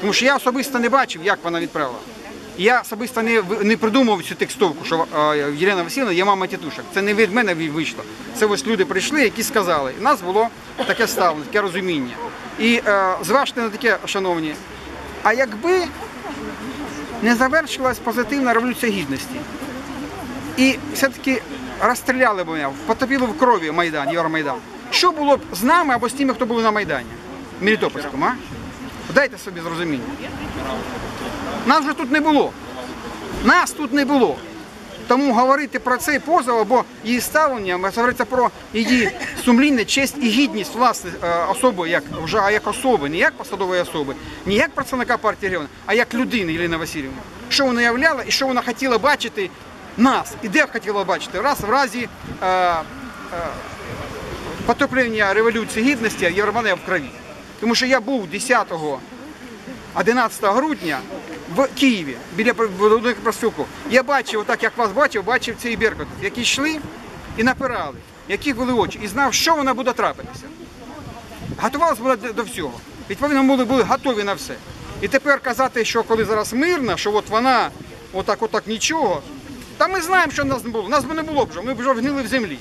Тому що я особисто не бачив, як вона відправила. Я особисто не, не придумав цю текстовку, що е, Єлена Васильівна є мама тітушок. Це не від мене вийшло. Це ось люди прийшли, які сказали. В нас було таке ставлення, таке розуміння. І е, зважте на таке, шановні, а якби не завершилась позитивна революція гідності, і все-таки розстріляли б мене, потопили в крові Майдан, Євромайдан. Що було б з нами або з тими, хто були на Майдані? Мелітопольському, а? Дайте собі зрозуміння. Нас вже тут не було. Нас тут не було. Тому говорити про цей позов або її ставлення, говориться про її сумління, честь і гідність власне е, особи, як вже а як особи, не як посадової особи, не як представника партії регіону, а як людини Єліна Васильівна. Що вона являла і що вона хотіла бачити нас, і де хотіла бачити раз в разі е, е, потоплення революції гідності Євроманія в крові. Тому що я був 10 11 грудня в Києві біля проспілку. Я бачив, отак як вас бачив, бачив цей Беркут, які йшли і напирали, які були очі, і знав, що вона буде трапитися. Готувалися була до всього. Відповідно, були, були готові на все. І тепер казати, що коли зараз мирно, що от вона отак, отак нічого. Та ми знаємо, що нас не було. Нас би не було б ми б вже вгнили в землі.